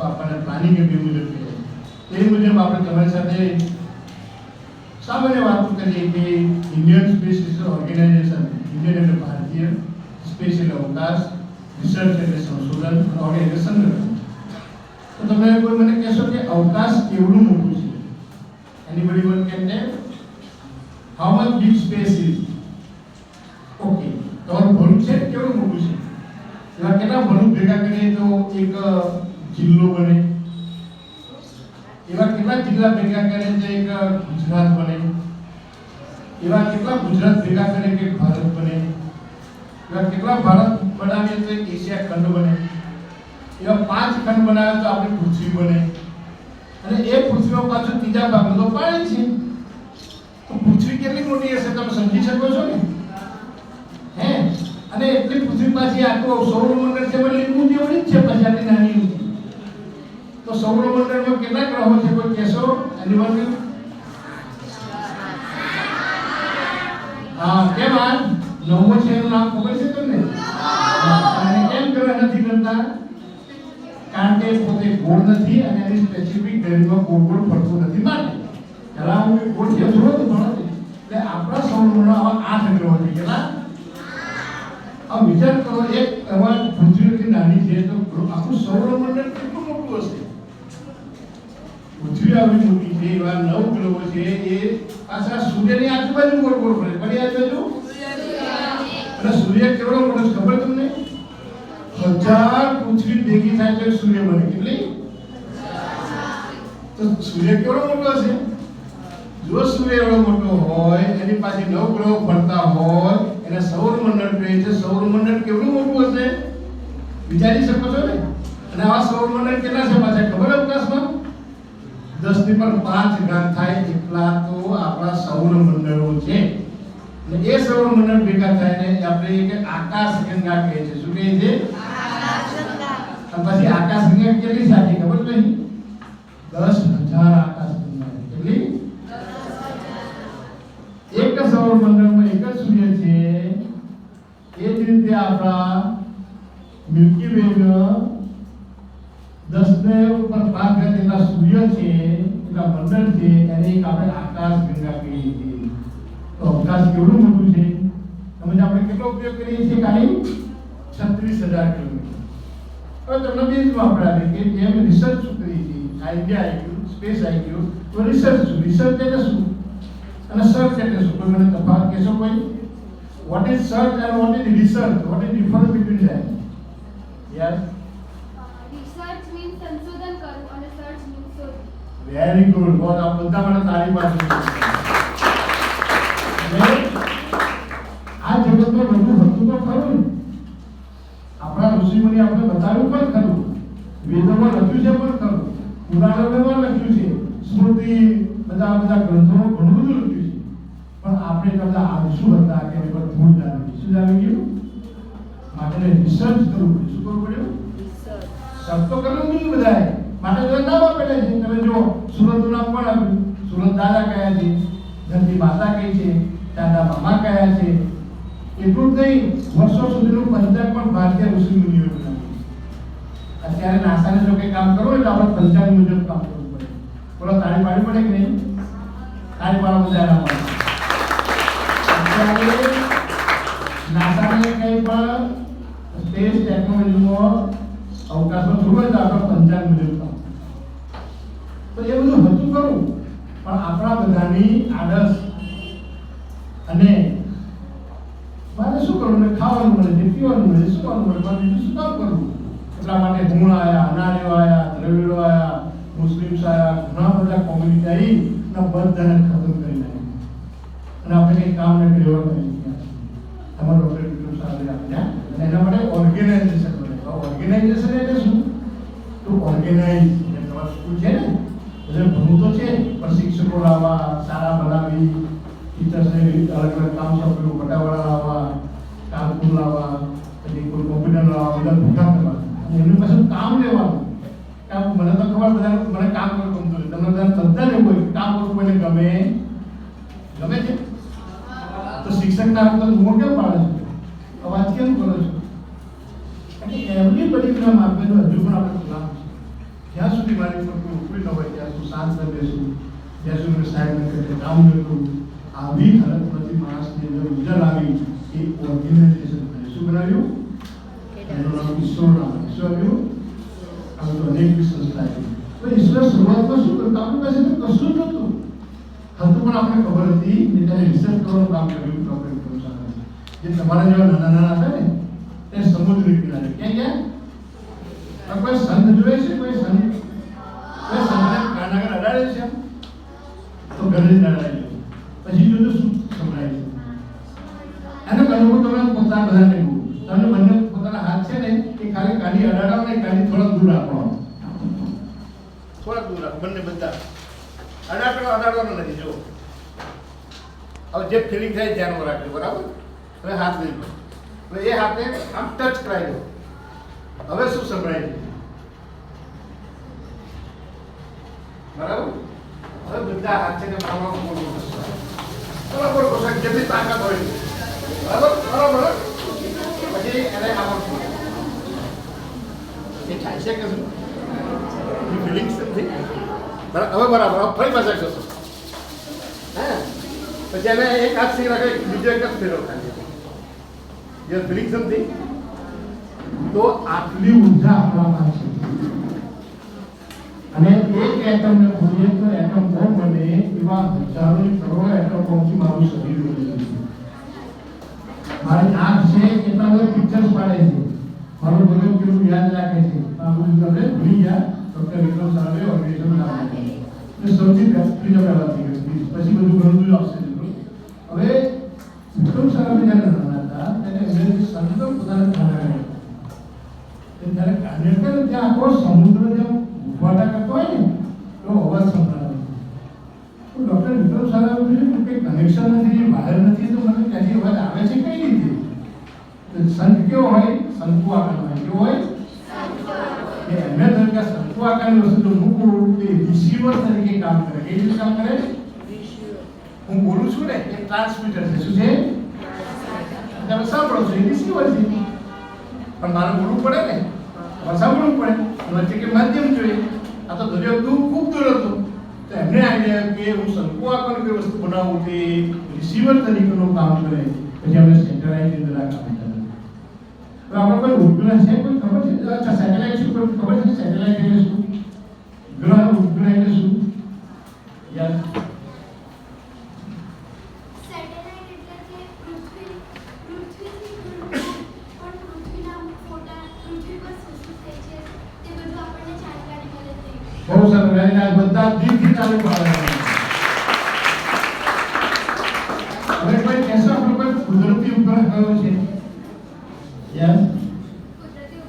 આપણને પ્લાનિંગ એ બે મુજબ તે મુજબ આપણે તમારી સાથે સામાન્ય વાત કરીએ કે ઇન્ડિયન સ્પેસ ઓર્ગેનાઇઝેશન ઇન્ડિયન એટલે ભારતીય સ્પેસ એટલે અવકાશ રિસર્ચ એટલે સંશોધન ઓર્ગેનાઇઝેશન તો તમે કોઈ મને કહેશો કે અવકાશ કેવડું મોટું છે? Anybody one can tell how much big space is okay તમારું ભરૂચ છે? કેવડું મોટું છે? એવા કેટલા ભણું ભેગા કરીએ તો એક જિલ્લો બને. એવા કેટલા જિલ્લા ભેગા કરે છે? એક ગુજરાત બને. એવા કેટલા ગુજરાત ભેગા કરે કે ભારત બને. એવા કેટલા ભારત બનાવીએ તો એક એશિયા ખંડ બને. એવા પાંચ ખંડ બનાવે તો આપણી પૃથ્વી બને. અને એ પૃથ્વીનો પાછો ત્રીજા ભાગ તો પાણી છે. તો પૃથ્વી કેટલી મોટી હશે? તમે સમજી શકો છો ને? હે? અને એટલી પૃથ્વી પાછી આખું સૌરમંડળ છે એટલે એટલું જેવડી જ છે, પછી આટલી નાની તો સૌરમંડળમાં કેટલા ગ્રહો છે, કોઈ કહેશો એનિવન હા, કેમ આ નવમો છે એનું નામ ખબર છે તમને? અને કેમ ગ્રહ નથી કરતા કારણ કે પોતે ગોળ નથી અને એની સ્પેસિફિક ગ્રહમાં ગોળ ગોળ ફરતું નથી. માટે પહેલા હું ગોળથી અધૂરો તો પણ એટલે આપણા સૌરમંડળ આવા આઠ ગ્રહો છે, કેટલા? આ વિચાર કરો, એક તમારી પૃથ્વીથી નાની છે, તો આખું સૌરમંડળ કેટલું મોટું હશે? આવી મોટી છે, એવા નવ ગ્રહો છે એ પાછા સૂર્યની આજુબાજુ ગોળ ગોળ ફરે? કઈ આજુબાજુ? અને સૂર્ય કેવડો મોટો છે ખબર તમને? હજાર પૃથ્વી ભેગી થાય તો સૂર્ય બને. કેટલી? તો સૂર્ય કેવડો મોટો હશે? જો સૂર્ય એવડો મોટો હોય, એની પાસે નવ ગ્રહો ફરતા હોય, એને સૌરમંડળ કહે છે. સૌરમંડળ કેવડું મોટું હશે? વિચારી શકો છો ને? અને આ સૌરમંડળ કેટલા છે પાછા? ખબર અવકાશમાં? દસની પણ પાંચ ઘાત થાય એટલા તો આપણા સૌરમંડળો છે. અને એ સૌરમંડળ ભેગા થાય ને આપણે એક આકાશ ગંગા કહે છે. શું કહે છે? પછી આકાશ ગંગા કેટલી સાચી ખબર નહીં દસ હજાર આકાશ ગંગા કેટલી એક સૌરમંડળમાં એક જ સૂર્ય છે એ જ રીતે આપણા મિલ્કી વેમાં દસ ને ઉપર પાંચ ઘાત જેટલા સૂર્ય છે એટલા મંડળ છે, એને એક આપણે આકાશ ગંગા કહીએ છીએ. તો અવકાશ કેવડું મોટું છે? તમે આપણે કેટલો ઉપયોગ કરીએ છીએ કાંઈ છત્રીસ હજાર કિલોમીટર. હવે તમને બીજું આપણે આવે કે જેમ રિસર્ચ શું કરીએ છીએ? આઈડિયા ગયું સ્પેસ આવી ગયું તો રિસર્ચ શું? રિસર્ચ એટલે શું? અને સર્ચ એટલે શું? કોઈ મને તફાવત કહેશો કોઈ? What is search and what is research what is difference between them yes research means સંશોધન કરવું અને સર્ચ મીન્સ વેરી ગુડ બહુ આ બધા મને તારી પાસે આ જગતમાં બધું હતું તો ખરું આપણા ઋષિમુનિ આપણે બતાવ્યું પણ ખરું. વેદોમાં લખ્યું છે પણ ખરું. પુરાણોમાં લખ્યું છે. સ્મૃતિ બધા બધા ગ્રંથોમાં ઘણું બધું લખ્યું છે. પણ આપણે કદાચ આળસુ હતા કે એની પર ભૂલ જામી શું જામી ગયું? માટે રિસર્ચ કરવું પડ્યું. શું કરવું પડ્યું? સબ તો કરવું નહીં બધાએ. માટે નામ આપેલા છે. તમે જો સુરતનું નામ પણ આપ્યું? સુરત દાદા કયા છે? ધરતી માતા કઈ છે? દાદા મામા કયા છે? એટલું જ નહીં, વર્ષો સુધીનું પંચાંગ પણ ભારતીય ઋષિ બનાવ્યું અત્યારે નાસાને જો કંઈ કામ કરવું તો આપણે પંચાંગ મુજબ કામ કરવું પડે. બોલો, તાળી પાડવી પડે કે નહીં? તાળી પાડવા બધા એના પડે નાસાને કંઈ પણ સ્પેસ ટેકનોલોજીમાં અવકાશમાં હોય તો આપણે પંચાંગ મુજબ તો એ બધું હતું ખરું પણ આપણા બધાની આદર્શ અને મારે શું કરવું? ને ખાવાનું મળે છે પીવાનું મળે શું સુવાનું મળે મારે બીજું શું કામ કરવું? એટલા માટે હું આવ્યા અનાર્યો આવ્યા દ્રવિડો આવ્યા મુસ્લિમ્સ આવ્યા ઘણા બધા કોમ્યુનિટી આવી અને બધાને ખતમ કરી નાખ્યું. અને આપણે કંઈ કામ ને કર્યું કરી તમારો ડોક્ટર સાહેબે આપ્યા અને એના માટે ઓર્ગેનાઇઝેશન બને ઓર્ગેનાઇઝેશન એટલે શું તો ઓર્ગેનાઇઝ એટલે તમારું સ્કૂલ છે ને એટલે ભણવું તો છે પણ શિક્ષકો લાવવા શાળા બનાવી ટીચર્સને અલગ અલગ કામ સોંપેલું પટાવાળા લાવવા કાનપુર લાવવા પછી કોઈ કોમ્પ્યુટર લાવવા બધા ભેગા કરવા અને એમની પાસે કામ લેવાનું કામ મને તો ખબર બધા મને કામ કરવું ગમતું નથી તમને બધા બધા ને કોઈ કામ કરવું કોઈને ગમે ગમે છે તો શિક્ષકના હાથ તો મોં કેમ પાડે છે અવાજ કેમ કરો છો એટલે એવરી બધી કામ આપેલું હજુ પણ આપણે ગુલામ છે જ્યાં સુધી મારી પર કોઈ ઉપરી ન હોય ત્યાં સુધી શાંત ન બેસું જ્યાં સુધી મેં સાહેબને કહે કામ ન કરું આવી હાલતમાંથી માણસની અંદર ઉજળ આવી એ ઓર્ગેનાઇઝેશન બને શું બનાવ્યું એનું નામ ઈશ્વર નામ ઈશ્વર આવ્યું આવું તો અનેક સંસ્થા તો ઈશ્વર શરૂઆતમાં શું કરતા આપણી પાસે તો કશું જ નહોતું. હતું પણ આપણે ખબર હતી ને ત્યારે રિસર્ચ કરવાનું કામ કર્યું આપણે સારાભાઈએ. જે તમારા જેવા નાના નાના હતા ને એ સમુદ્ર કિનારે ક્યાં ક્યાં? કોઈ સંત જોયે છે? કોઈ સંત? કોઈ સંત કાનાગર અડાડે છે તો ઘરે જ અડાડી લે. પછી જોજો શું સંભળાય છે એનો અનુભવ તમે પોતા બધાને કહું તમે બંને પોતાના હાથ છે ને એ ખાલી કાઢી અડાડો ને કાઢી થોડા દૂર રાખો થોડા દૂર રાખો બંને બધા અડાડો અડાડવાનો નથી જો હવે જે ફિલિંગ થાય ધ્યાનમાં રાખજો, બરાબર? હવે હાથ લઈ લો. હવે એ હાથને આમ ટચ કરાવી દો. હવે શું સંભળાય બરાબર? હવે બધા હાથ છે ને મારવાનું પડશે બરાબર બોલો જેટલી તાકાત હોય. બરાબર? બરાબર પછી એને આમાં એ થાય છે કે શું? ફિલિંગ બરાબર, હવે બરાબર. ફરી પાછા કરશો હા? પછી એને એક હાથ સિંહ રાખે, બીજો એક જ ફેરવ ખાલી યુ આર ફિલિંગ સમથિંગ તો આટલી ઊર્જા આપવામાં છે. અને એક એટમ ને ખોલીએ તો એટમ બોમ્બ બને એવા હજારો કરોડો એટમ બોમ્બથી મારું શરીર બની છે. મારી આંખ છે કેટલા બધા પિક્ચર્સ પાડે છે. મારું બધું કેવું યાદ રાખે છે. આ બધું તમે ભૂલી ગયા, ડોક્ટર વિક્રમ સાહેબે નામ આપ્યું. સૌથી પહેલા થઈ ગયું. પછી બધું ઘણું બધું આવશે. હવે વિક્રમ સાહેબે જ્યારે હતા, ત્યારે એમને સંતો પોતાને કાના ત્યારે જ્યારે ત્યાં આખો સમુદ્ર જેમ ઉભવાટા કરતો હોય ને, તો અવાજ સંભળાવે તો ડૉક્ટર વિક્રમ સાહેબે પૂછ્યું કે કનેક્શન નથી વાયર નથી, તો મને ત્યાંથી અવાજ આવે છે કઈ રીતે? સંત કેવો હોય? શંકુ આકાર હોય. કેવો હોય? એમને તરીકે સંતુ આકારની વસ્તુ મૂકવું તે રિસીવર તરીકે કામ કરે. કેવી રીતે કામ કરે? હું બોલું છું ને, એ ટ્રાન્સમીટર છે. શું છે? તમે સાંભળો છો એની છે. પણ મારે બોલવું પડે ને. મારે સાંભળવું પડે. વચ્ચે કે માધ્યમ જોઈએ. આ તો દરિયો દૂર ખૂબ દૂર હતો. તો એમને આઈડિયા કે હું શંકુ આકારની કોઈ વસ્તુ બનાવું તે રિસીવર તરીકેનું કામ કરે. પછી અમે સેટેલાઇટ અંદર આ કામ કરે આપણે કોઈ ઉપગ્રહ છે કોઈ ખબર છે? અચ્છા સેટેલાઇટ શું? ખબર છે? સેટેલાઇટ એટલે શું? ગ્રહ ઉપગ્રહ એટલે શું? યાદ સેટેલાઇટ એટલે કે પૃથ્વી પૃથ્વીથી દૂર પણ પૃથ્વીના અમુક ફોટા પૃથ્વી પર શું શું થાય છે તે બધું આપણને જાણકારી મળે તે બહુ સરસ વેરી નાઇસ બધા દિલથી ચાલુ પાડે હવે કોઈ કહેશો આપણો કોઈ કુદરતી ઉપગ્રહ કયો છે યસ કુદરતી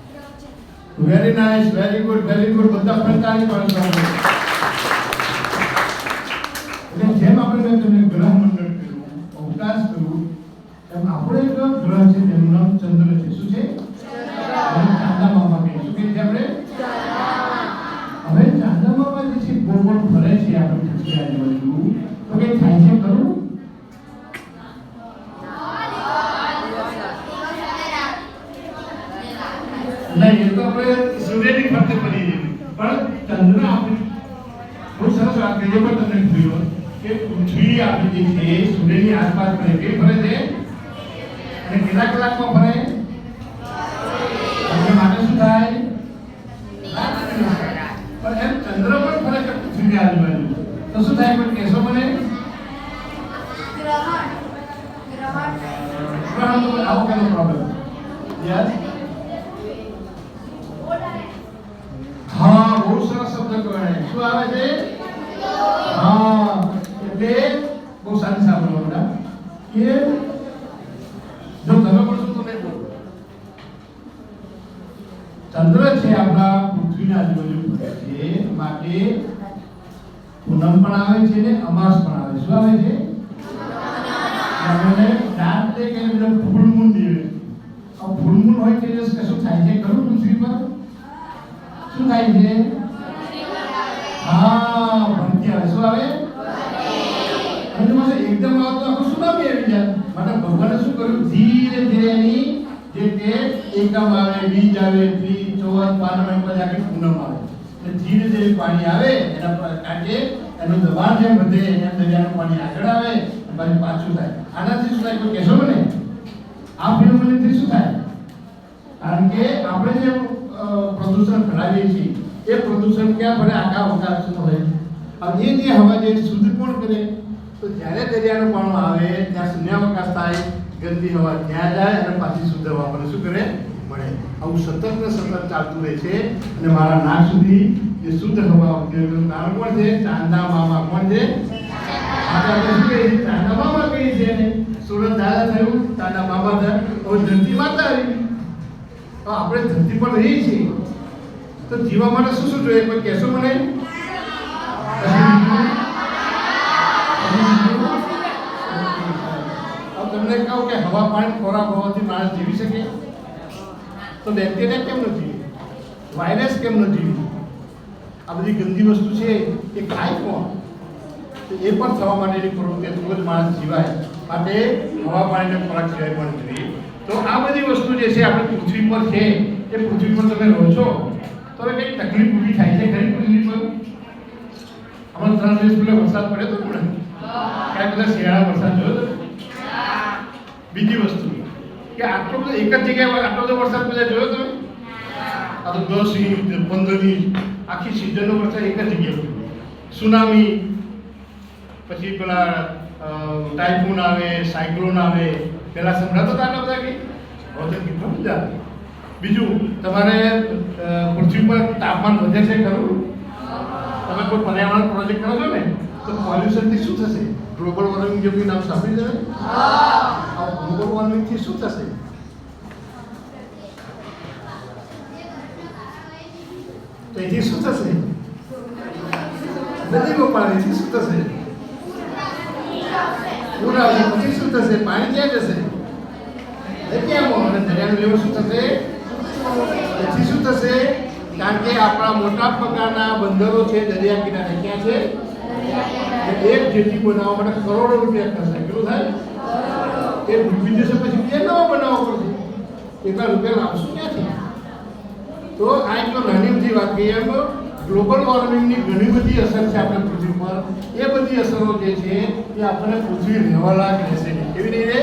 ઉપગ્રહ છે વેરી ગુડ વેરી ગુડ બધા ફરતાલી પાડશો એટલે જેમ આપણે મેં તમને ગ્રહ મંડળ કર્યું અવકાશ કર્યું એમ આપણો એક ગ્રહ છે તેનું નામ ચંદ્ર છે શું છે એને ચાંદા મામા કહીએ શું કહીએ છીએ આપણે હવે ચાંદા મામા જે છે ગોળ ગોળ ફરે છે આપણી પૃથ્વી આજુબાજુ તો કે થાય છે ખરું નહીં એ તો આપણે સૂર્યની ફરતે ફરી જઈએ પણ ચંદ્ર આપણી બહુ સરસ વાત કરી પણ તમને જોયું કે પૃથ્વી આપણી જે છે સૂર્યની આસપાસ ફરે કેવી ફરે છે અને કેટલા કલાકમાં ફરે અને માટે શું થાય પણ એમ ચંદ્ર પણ ફરે છે પૃથ્વીની આજુબાજુ. તો શું થાય? પણ કહેશો મને? ગ્રહણ. તો આવો કેનો પ્રોબ્લેમ યસ હા બહુ સરસ શબ્દ કહેવાય. શું આવે છે? હા એટલે બહુ સારી સાંભળો બધા. કે જો તમે બોલશો તો નહીં બોલો? ચંદ્ર છે આપણા પૃથ્વીના આજુબાજુ. માટે પૂનમ પણ આવે છે ને અમાસ પણ આવે શું આવે છે? અને ડાર્ક ડે કે મૂન ફૂલ હોય તે દિવસ થાય છે? ખરું પૃથ્વી શું થાય છે? હા ભરતી શું આવે? અને માસે એકદમ આવતો આખું સુનામી આવી જાય ભગવાને શું કર્યું? ધીરે ધીરે જે એકમ આવે, બીજ આવે ત્રીજ ચોથ, પાંચમ, એમ પછી આખી પૂનમ આવે. ધીરે ધીરે પાણી આવે, એના પર કાંટે એનું દબાણ જેમ વધે, એમ દરિયાનું પાણી આગળ આવે પછી પાછું થાય. આનાથી શું થાય, કોઈ કહેશો મને? આ ફિનોમિનાથી શું થાય? કારણ કે આપણે જે પ્રદૂષણ ફેલાવીએ છીએ, એ પ્રદૂષણ ક્યાં ફરે? આખા અવકાશમાં હોય. હવે એ જે હવા જે શુદ્ધ કોણ કરે? તો જ્યારે દરિયાનું પાણી આવે, ત્યાં શૂન્યાવકાશ થાય, ગંદી હવા ત્યાં જાય અને પાછી શુદ્ધ હવા આપણે શું કરે? મળે આવું સતત ને સતત ચાલતું રહે છે અને મારા નાક સુધી જે શુદ્ધ હવા એનું કારણ કોણ છે? ચાંદા મામા કોણ છે? ચાંદા મામા કહીએ છીએ સુરત દાદા થયું, ચાંદા મામા થયા. હવે ધરતી માતા આવી. તો આપણે ધરતી પર રહીએ છીએ. તો જીવા માટે શું શું જોઈએ? કોઈ કહેશો મને? તમને કહું કે હવા પાણી ખોરાક હોવાથી માણસ જીવી શકે? તો બેક્ટેરિયા કેમ નથી? વાયરસ કેમ નથી? આ બધી ગંદી વસ્તુ છે, એ ખાય કોણ? એ પણ થવા માટેની પ્રવૃત્તિ ખૂબ જ માણસ જીવાય. માટે હવા પાણીને ખોરાક સિવાય પણ જોઈએ તો આ બધી વસ્તુ જે છે, આપણી પૃથ્વી પર છે, એ પૃથ્વી પર તમે રહો છો, તો હવે કંઈક તકલીફ ઊભી થાય છે ઘણી પૃથ્વી પર? હમણાં ત્રણ દિવસ પહેલાં વરસાદ પડ્યો હતો ને ક્યાંક બધા શિયાળા વરસાદ જોયો હતો બીજી વસ્તુ. આટલો બધો એક જ જગ્યાએ આટલો બધો વરસાદ બધા જોયો તમે આ તો દસ ઇંચ પંદર ઇંચ આખી સિઝનનો વરસાદ એક જ જગ્યાએ પડ્યો સુનામી પછી પેલા અ, ટાઇફૂન આવે સાયક્લોન આવે પેલા સંભળાતો હતા આટલા બધા કે હવે તો કેટલા બધા બીજું તમારે અ, પૃથ્વી પર તાપમાન વધે છે ખરું તમે કોઈ પર્યાવરણ પ્રોજેક્ટ કરો છો ને તો પોલ્યુશનથી શું થશે? ગ્લોબલ વોર્મિંગ જેવું નામ સાંભળી આ ગ્લોબલ વોર્મિંગથી શું થશે? તો એથી શું થશે? નદીમાં પાણીથી શું થશે? પૂર આવશે પછી શું થશે? પાણી ક્યાં જશે? દરિયામાં અને દરિયાનું લેવું શું થશે? એથી શું થશે? કારણ કે આપણા મોટા પ્રકારના બંદરો છે દરિયા કિનારે. ક્યાં છે? એક જેટી બનાવવા માટે કરોડો રૂપિયા ખર્ચ થાય કેટલું થાય? એ ડૂબી જશે પછી બે નવો બનાવવો પડશે. એટલા રૂપિયા લાવશું ક્યાંથી? તો આ એક તો નાની વાત કહીએ એમ ગ્લોબલ વોર્મિંગની ઘણી બધી અસર છે આપણે પૃથ્વી પર એ બધી અસરો જે છે એ આપણને પૃથ્વી રહેવા લાયક રહેશે કેવી રીતે?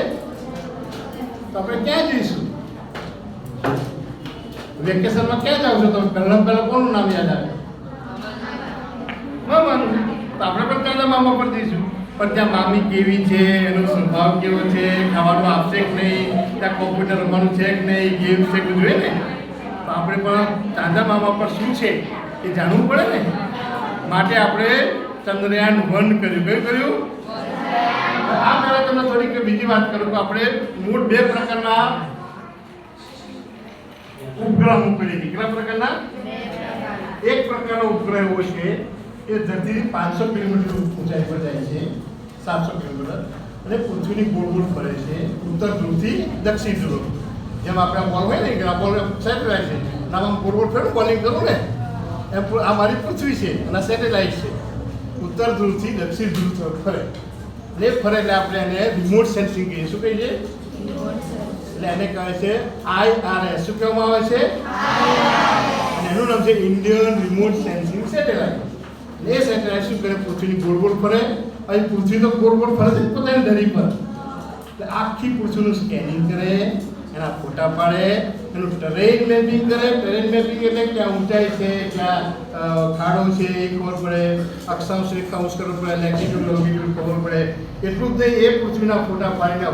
આપણે ક્યાં જઈશું? વેકેશનમાં ક્યાં જાવ છો તમે? પહેલા પહેલા કોનું નામ યાદ આવે? મામાનું. તો આપણે પણ ત્યાંના મામા પર જઈશું? પણ ત્યાં મામી કેવી છે? એનો સ્વભાવ કેવો છે? ખાવાનું આપશે કે નહીં? ત્યાં કોમ્પ્યુટર રમવાનું છે કે નહીં? ગેમ છે કે જોઈએ ને તો આપણે પણ ચાંદા મામા પર શું છે એ જાણવું પડે ને? માટે આપણે ચંદ્રયાન વન કર્યું. કયું કર્યું? આ મારે તમને થોડીક બીજી વાત કરું કે આપણે મૂળ બે પ્રકારના ઉપગ્રહ મોકલીએ છીએ. કેટલા પ્રકારના. એક પ્રકારનો ઉપગ્રહ એવો છે એ ધરતીથી પાંચસો કિલોમીટર ઊંચાઈ પર જાય છે સાતસો કિલોમીટર. અને પૃથ્વીની ગોળ ગોળ ફરે છે ઉત્તર ધ્રુવથી દક્ષિણ ધ્રુવ. જેમ આપણે બોલ હોય ને કે આ બોલ સેટેલાઇટ છે. આમ ગોળ ગોળ ફરે બોલિંગ કરું ને એમ આ મારી પૃથ્વી છે અને સેટેલાઇટ છે. ઉત્તર ધ્રુવથી દક્ષિણ ધ્રુવ ફરે. ને ફરે એટલે આપણે એને રિમોટ સેન્સિંગ કહીએ. શું કહીએ? એટલે એને કહે છે આઈઆરએસ શું કહેવામાં આવે છે? અને એનું નામ છે ઇન્ડિયન રિમોટ સેન્સિંગ સેટેલાઇટ. એ સેટેલાઇટ શું કરે? પૃથ્વીની ગોળ ગોળ ફરે. અહીં પૃથ્વી તો ગોળ ગોળ ફરે છે પોતાની ધરી પર. એટલે આખી પૃથ્વીનું સ્કેનિંગ કરે, એના ફોટા પાડે, એનું ટ્રેન મેપિંગ કરે. ટ્રેન મેપિંગ એટલે ક્યાં ઊંચાઈ છે, ક્યાં ખાડો છે એ ખબર પડે. અક્ષાંશ રેખાંશ ખબર પડે. લેટિટ્યુડ લોંગિટ્યુડ ખબર પડે. એટલું જ નહીં, એ પૃથ્વીના ફોટા પાડીને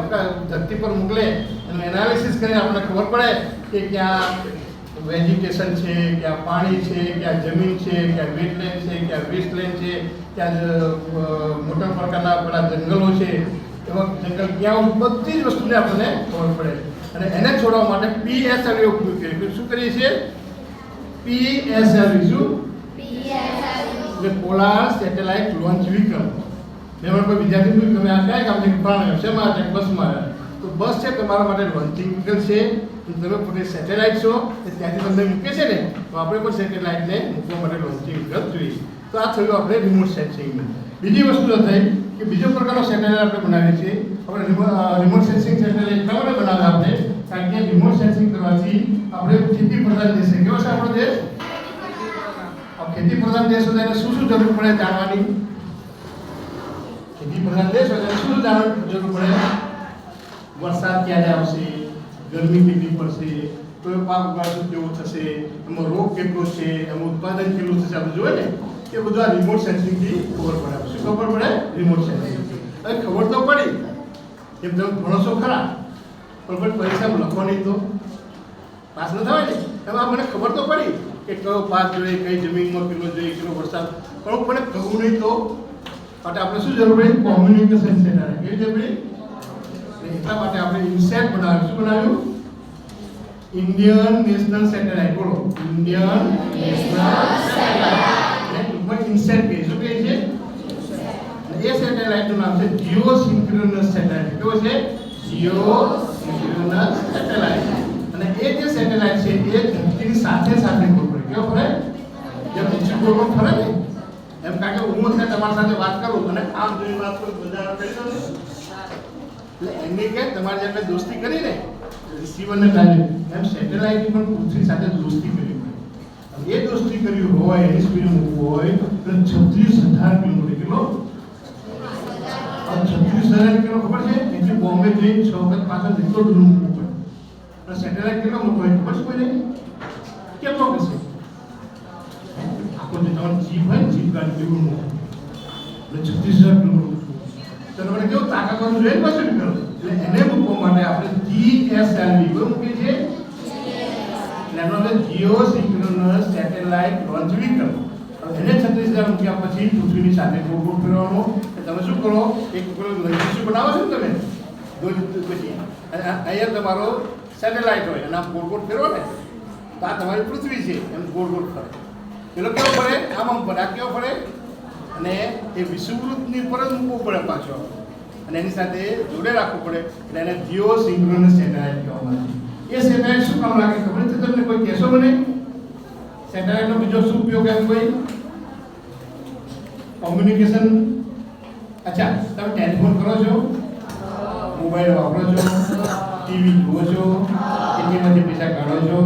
ધરતી પર મોકલે. અને એનાલિસિસ કરીને આપણને ખબર પડે કે ક્યાં વેજીટેશન છે ક્યાં પાણી છે ક્યાં જમીન છે ક્યાં વેટલેન્ડ છે ક્યાં વેસ્ટલેન્ડ છે ક્યાં મોટા પ્રકારના પેલા જંગલો છે એવા જંગલ ક્યાં બધી જ વસ્તુને આપણને ખબર પડે. અને એને છોડવા માટે પીએસએલવી ઉપયોગ કરીએ. શું કરીએ છીએ? પીએસએલવી શું? એટલે પોલાર સેટેલાઇટ લોન્ચ વ્હીકલ. મેં પણ કોઈ વિદ્યાર્થી પૂછ્યું તમે આ કયા કામ છે? પ્રાણ છે? બસમાં. તો બસ છે તમારા માટે લોન્ચિંગ વ્હીકલ છે. તમે પોતે સેટેલાઇટ છો ત્યાંથી તમને મૂકે છે ને, તો આપણે પણ સેટેલાઇટને મૂકવા માટે લોન્ચિંગ વિકલ્પ જોઈએ. તો આ થયું આપણે રિમોટ સેન્સિંગનું બીજી વસ્તુ થઈ કે બીજો પ્રકારનો સેટેલાઇટ આપણે બનાવીએ છીએ. આપણે રિમોટ સેન્સિંગ સેટેલાઇટ એટલા માટે બનાવે આપણે. કારણ કે રિમોટ સેન્સિંગ કરવાથી આપણે ખેતી પ્રધાન દેશ. કેવો છે આપણો દેશ? ખેતી પ્રધાન દેશ હોય એને શું શું જરૂર પડે જાણવાની? ખેતી પ્રધાન દેશ હોય એને શું જાણવાની જરૂર પડે? વરસાદ ક્યારે આવશે? ગરમી કેટલી પડશે કયો પાક ઉગાડશું કેવો થશે, એમાં રોગ કેટલો છે એમાં ઉત્પાદન કેટલું થશે, આપણે જોઈએ ને, એ બધું આ રિમોટ સેન્સિંગથી ખબર પડે. શું ખબર પડે? રિમોટ સેન્સિંગ અને ખબર તો પડી. એમ તમે ભણોસો ખરા. પણ પણ પરીક્ષામાં લખો નહીં તો. પાસ ન થવાય ને. એમાં મને ખબર તો પડી કે કયો પાક જોઈએ, કઈ જમીનમાં કેટલો જોઈએ, કેટલો વરસાદ. પણ મને કહું નહીં તો. માટે આપણે શું જરૂર પડી? કોમ્યુનિકેશન સેન્ટર કેવી જરૂર પડી? એટલે માટે આપણે ઇન્સેટ બનાવ્યું. શું બનાવ્યું? ઇન્ડિયન નેશનલ સેટેલાઇટ બોલો. ઇન્ડિયન નેશનલ સેટેલાઇટ ટૂંકમાં ઇન્સેટ કહે શું છે? એ સેટેલાઇટનું નામ છે જીઓ સિન્ક્રોનસ સેટેલાઇટ કેવો છે? જીઓ સિન્ક્રોનસ સેટેલાઇટ અને એ જે સેટેલાઇટ છે, એ ધરતીની સાથે સાથે ફરે કેવો ફરે જેમ નીચે ગોળ ફરે ને એમ કારણ કે હું તમારી સાથે વાત કરું અને આમ જોઈ વાત કરું, બધા કરી ને. એટલે એમને કે તમારી જેમ મેં દોસ્તી કરીને રિસીવરને કાઢે એમ સેટેલાઇટ પણ પૃથ્વી સાથે દોસ્તી કરી હોય એ દોસ્તી કર્યું હોય એની સ્પીડ મૂકવું હોય, તો છત્રીસ હજાર કિલોમીટર કેટલો? છત્રીસ હજાર કિલો ખબર છે? એટલે બોમ્બે જઈને છ વખત પાછળ જેટલો દૂર મૂકવું પડે સેટેલાઇટ કેટલો મોટો હોય ખબર છે કોઈને? કેટલો હશે? આખો જે તમારો જીભ હોય ને જીપ ગાડી કેવું મોટું એટલે છત્રીસ હજાર કિલોમીટર. તો તમને કેવું તાકાત વાળું જોઈએ પાછું નીકળો એટલે એને મૂકવા માટે આપણે જીએસએલવી કોઈ મૂકીએ છીએ? એટલે એનો અંદર Jio synchronous satellite launch vehicle એને છત્રીસ હજાર મૂક્યા પછી પૃથ્વીની સાથે ગોળ ફેરવાનો તમે શું કરો? એક પેલો બનાવો છો ને તમે? પછી. અહીંયા તમારો સેટેલાઇટ હોય અને આમ ગોળ ગોળ ફેરવો ને તો આ તમારી પૃથ્વી છે. એમ ગોળ ગોળ ફરે. પેલો કેવો પડે આમ આમ પડે આ કેવો પડે અને એ વિષુવવૃત્તની ઉપર જ મૂકવું પડે પાછો. અને એની સાથે જોડે રાખવું પડે એટલે એને જીઓ સિંક્રોનસ સેટેલાઇટ કહેવામાં આવે એ સેટેલાઇટ શું કામ લાગે ખબર છે તમને કોઈ કહેશો મને? સેટેલાઇટનો બીજો શું ઉપયોગ એમ કોઈ? કોમ્યુનિકેશન? અચ્છા, તમે ટેલિફોન કરો છો? મોબાઈલ વાપરો છો? ટીવી જુઓ છો? એટીએમમાંથી પૈસા કાઢો છો?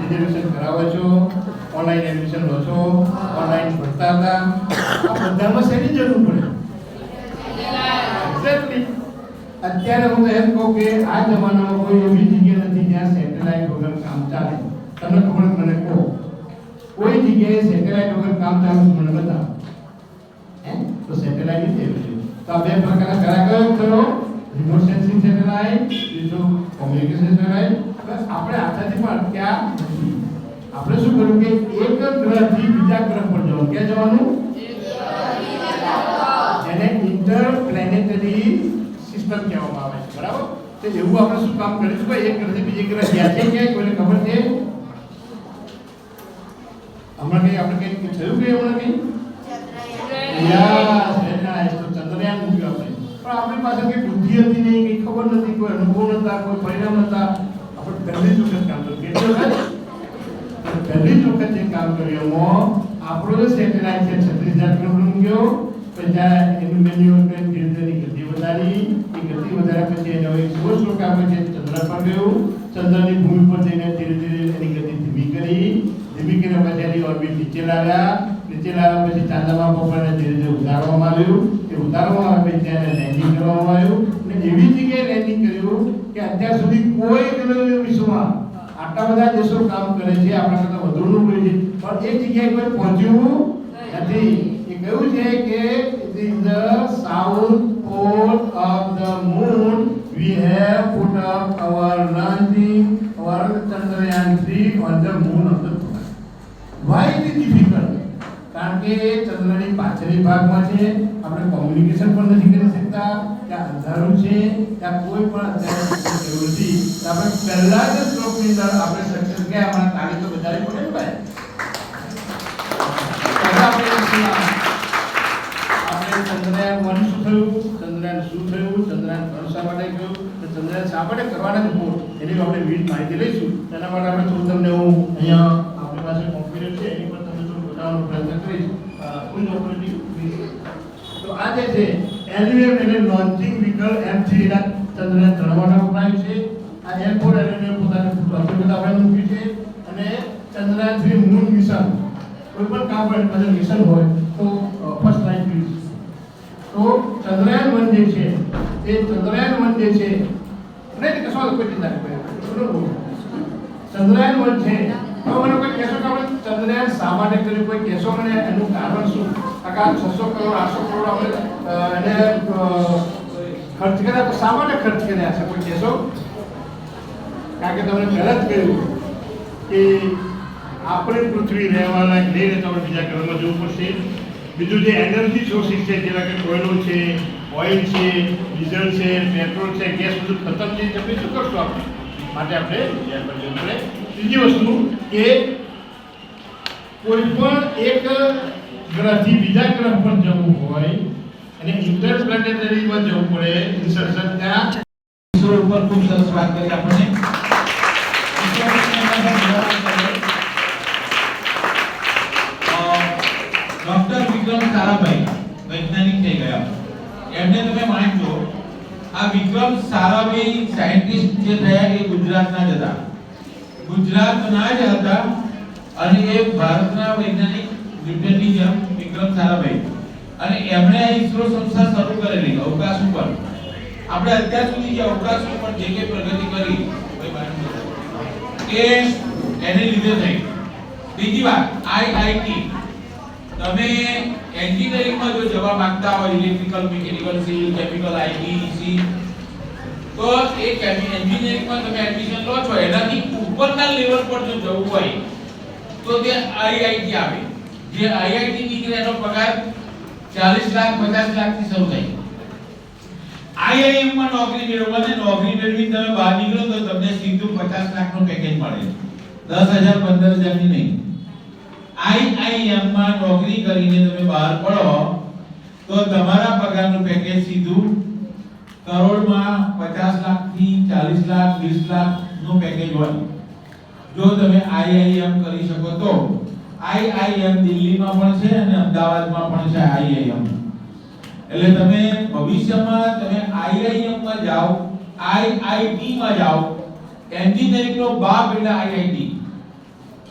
રિઝર્વેશન કરાવો છો? ઓનલાઈન એડમિશન લો છો? ઓનલાઈન ભણતા હતા? આ બધામાં શેની જરૂર પડે? અત્યારે હું એમ કહું કે આ જમાનામાં કોઈ એવી જગ્યા નથી જ્યાં સેટેલાઇટ વગર કામ ચાલે. તમે ખબર મને કહો. કોઈ જગ્યાએ સેટેલાઇટ વગર કામ ચાલે મને બતાવો. હે? તો સેટેલાઇટ નથી તો આ બે પ્રકારના કયા કયો થયો? રિમોટ સેન્સિંગ સેટેલાઇટ બીજો કોમ્યુનિકેશન સેટેલાઇટ બસ આપણે આથાથી પણ અટક્યા આપણે શું કર્યું કે એક ગ્રહથી બીજા ગ્રહ પર જવાનું. ક્યાં જવાનું? એને ઇન્ટરપ્લેનેટરી સિસ્ટમ કહેવામાં આવે છે, બરાબર? તો એવું આપણે શું કામ કરીશું ભાઈ? એક ગ્રહથી બીજે ગ્રહ ગયા છે કે કોઈને ખબર છે? હમણાં કઈ આપણે કઈ થયું કે હમણાં કઈ ચંદ્રયાન મૂક્યું આપણે. પણ આપણી પાસે કઈ બુદ્ધિ હતી નહીં, કઈ ખબર નથી, કોઈ અનુભવ નતા કોઈ પરિણામ નતા આપણે પહેલી જ વખત કામ કર્યું. કેટલી વખત? પહેલી જ વખત જે કામ કર્યું. એમાં આપણો જે સેટેલાઇટ છે, છત્રીસ હજાર કિલોમીટર મૂક્યો. પછી એનું મેન્યુઅલ વધારી એ ગતિ વધાર્યા પછી એને એક સોળ શ્લોક આપે છે ચંદ્ર પર ગયું. ચંદ્રની ભૂમિ પર જઈને ધીરે ધીરે એની ગતિ ધીમી કરી. ધીમી કર્યા પછી એની ઓર્બિટ નીચે લાવ્યા. નીચે લાવ્યા પછી ચાંદામાં પપ્પાને ધીરે ધીરે ઉતારવામાં આવ્યું. એ ઉતારવામાં આવે ત્યારે લેન્ડિંગ કરવામાં આવ્યું. અને એવી જગ્યાએ લેન્ડિંગ કર્યું કે અત્યાર સુધી કોઈ ગ્રહ વિશ્વમાં આટલા બધા દેશો કામ કરે છે આપણા કરતા વધુનું હોય છે. પણ એ જગ્યાએ કોઈ પહોંચ્યું નથી. એ કહ્યું છે કે it is the south pole of the moon we have put up our landing, our Chandrayaan 3 on the moon of the planet. Why it difficult? કારણ કે ચંદ્રની પાછળની ભાગમાં છે આપણે કોમ્યુનિકેશન પણ નથી કરી શકતા ત્યાં અંધારું છે ત્યાં કોઈ પણ અત્યારે જરૂર નથી આપણે પહેલા જ શ્લોકની અંદર આપણે સક્સેસ ગયા હમણાં તાળી તો બજાવી પડે ને ભાઈ પહેલા આપણે એ શીખ્યા. આપણે ચંદ્રયાન વન શું થયું ચંદ્રયાન શું થયું ચંદ્રયાન ત્રણ શા માટે ગયું તો માટે કરવાના રિપોર્ટ એની આપણે વિવિધ માહિતી લઈશું. એના માટે આપણે થોડું તમને હું અહીંયા આપણી પાસે કોમ્પ્યુટર છે, એની પર તમને થોડું બતાવવાનો પ્રયત્ન કરીશ. તો આ જે છે એલ્યુએમ એટલે લોન્ચિંગ વ્હીકલ M3 ના ચંદ્રયાન ત્રણ માટે છે. આ એરપોર્ટ એલ્યુએમ પોતાનું ટોપિક આપણે મૂક્યું છે. અને ચંદ્રયાન 3 મૂન મિશન, કોઈ પણ કામ હોય પાસે મિશન હોય, તો ફર્સ્ટ લાઈન તો ચંદ્રયાન વન જે છે, એ ચંદ્રયાન વન જે છે નહીં કશો વાંધો કોઈ ચિંતા કે આપણે ચંદ્રયાન શા? કે આપણે જ પૃથ્વી રહેવાના લાયક નહીં રહે આપણે બીજા ગ્રહમાં જવું પડશે. બીજું જે એનર્જી સોર્સિસ છે, જેવા કે કોયલો છે ઓઇલ છે ડીઝલ છે, પેટ્રોલ છે, ગેસ બધું ખતમ છે તમે શું કરશો આપણે? માટે આપણે પડે ત્રીજી વસ્તુ કે કોઈ પણ એક ગ્રહથી બીજા ગ્રહ પર જવું હોય અને ઇન્ટરપ્લેનેટરીમાં જવું પડે, ઇન્સર્શન ત્યાં ઉપર ખૂબ સરસ વાત કરી આપણને. ડોક્ટર વિક્રમ સારાભાઈ, વૈજ્ઞાનિક થઈ ગયા. એમને તમે માનજો આ વિક્રમ સારાભાઈ સાયન્ટિસ્ટ જે થયા એ ગુજરાતના જ હતા. ગુજરાતના જ હતા અને એ ભારતના વૈજ્ઞાનિક ન્યૂટનની જેમ વિક્રમ સારાભાઈ. અને એમણે આ ઈસરો સંસ્થા શરૂ કરેલી, અવકાશ ઉપર. આપણે અત્યાર સુધી જે અવકાશ ઉપર જે કે પ્રગતિ કરી એ એને લીધે થઈ. બીજી વાત આઈઆઈટી તમે એન્જિનિયરિંગમાં જો જવા માંગતા હોય electrical mechanical civil chemical ITC તો એ એન્જિનિયરિંગમાં તમે એડમિશન લો છો. એનાથી ઉપરના લેવલ પર જો જવું હોય, તો તે આઈઆઈટી આવે. જે આઈઆઈટી નીકળે એનો પગાર 40 લાખ 50 લાખથી શરૂ થાય. આઈઆઈએમમાં નોકરી મેળવવા ને નોકરી મેળવી તમે બહાર નીકળો તો તમને સીધું 50 લાખનું પેકેજ મળે 10000 15000 ની નહીં. આઈઆઈએમમાં નોકરી કરીને તમે બહાર પડો, તો તમારા પગારનું પેકેજ સીધું કરોડમાં 50 લાખથી 40 લાખ, વીસ લાખનું પેકેજ હોય. જો તમે આઈઆઈએમ કરી શકો તો. આઈઆઈએમ દિલ્હીમાં પણ છે અને અમદાવાદમાં પણ છે આઈઆઈએમ. એટલે તમે ભવિષ્યમાં તમે આઈઆઈએમમાં જાઓ આઈઆઈટી માં જાઓ એન્જિનિયરિંગ નો બાપ એટલે આઈઆઈટી.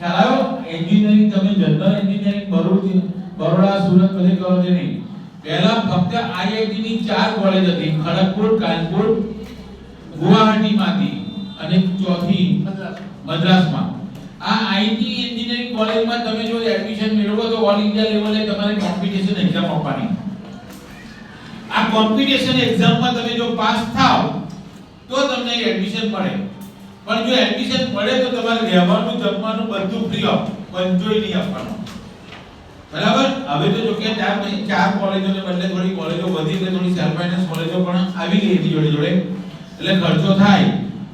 ખ્યાલ આવ્યો? એન્જિનિયરિંગ તમે જનરલ એન્જિનિયરિંગ ભરૂચ, બરોડા, સુરત બધે કરો છો નહીં. પહેલા ફક્ત આઈઆઈટી ની ચાર કોલેજ હતી, ખડગપુર, કાનપુર, ગુવાહાટીમાંથી અને ચોથી મદ્રાસ મદ્રાસમાં. આ આઈટી એન્જિનિયરિંગ કોલેજમાં તમે જો એડમિશન મેળવો તો ઓલ ઇન્ડિયા લેવલે તમારે કોમ્પિટિશન એક્ઝામ આપવાની. આ કોમ્પિટિશન એક્ઝામમાં તમે જો પાસ થાઓ તો તમને એડમિશન મળે. પણ જો એડમિશન મળે તો તમારે રહેવાનું, જમવાનું બધું ફ્રી ઓફ પંચોય નહીં આપવાનું. બરાબર? હવે તો જો કે ચાર ચાર કોલેજોને બદલે થોડી કોલેજો વધી એટલે થોડી સેલ્ફ ફાઇનાન્સ કોલેજો પણ આવી ગઈ હતી જોડે જોડે. એટલે ખર્ચો થાય.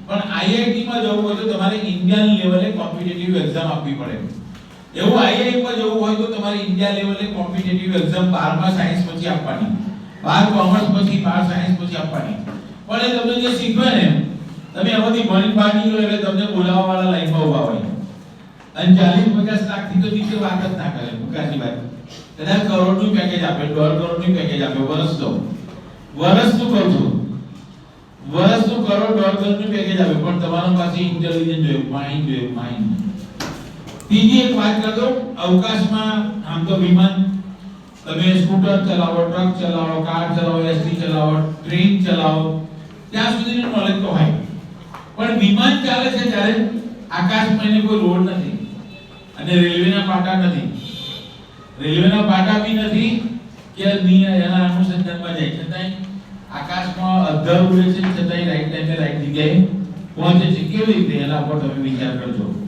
પણ આઈઆઈટી માં જવું હોય તો તમારે ઇન્ડિયન લેવલે કોમ્પિટિટિવ એક્ઝામ આપવી પડે. એવું આઈઆઈટી માં જવું હોય તો તમારે ઇન્ડિયા લેવલે કોમ્પિટિટિવ એક્ઝામ 12 માં સાયન્સ પછી આપવાની. 12 કોમર્સ પછી 12 સાયન્સ પછી આપવાની. પણ એ તમને જે શીખવે ને તમે આમાંથી ભણી બહાર નીકળો એટલે તમને બોલાવવા વાળા લાઈનમાં ઊભા હોય. અને ચાલીસ પચાસ લાખથી તો નીચે વાત જ ના કરે મુકાજી વાત કદાચ કરોડનું પેકેજ આપે, દોઢ કરોડનું પેકેજ આપે, વર્ષ નો વર્ષનું કહું છું? વર્ષનું કરોડ દોઢ કરોડનું પેકેજ આપે, પણ તમારા પાસે ઇન્ટેલિજન્સ જોઈએ માઇન્ડ જોઈએ માઇન્ડ ત્રીજી એક વાત કરતો, અવકાશમાં આમ તો વિમાન, તમે સ્કૂટર ચલાવો, ટ્રક ચલાવો, કાર ચલાવો એસટી ચલાવો, ટ્રેન ચલાવો, ત્યાં સુધીનું નોલેજ તો હોય. પણ વિમાન ચાલે છે ત્યારે આકાશમાં કોઈ રોડ નથી અને રેલવેના પાટા નથી. રેલવેના પાટા બી નથી કે એના અનુસંધાનમાં જાય. છતાંય આકાશમાં અધર ઉડે છે છતાંય રાઈટ ટાઈમે રાઈટ જગ્યાએ પહોંચે છે. કેવી રીતે એના પર તમે વિચાર કરજો.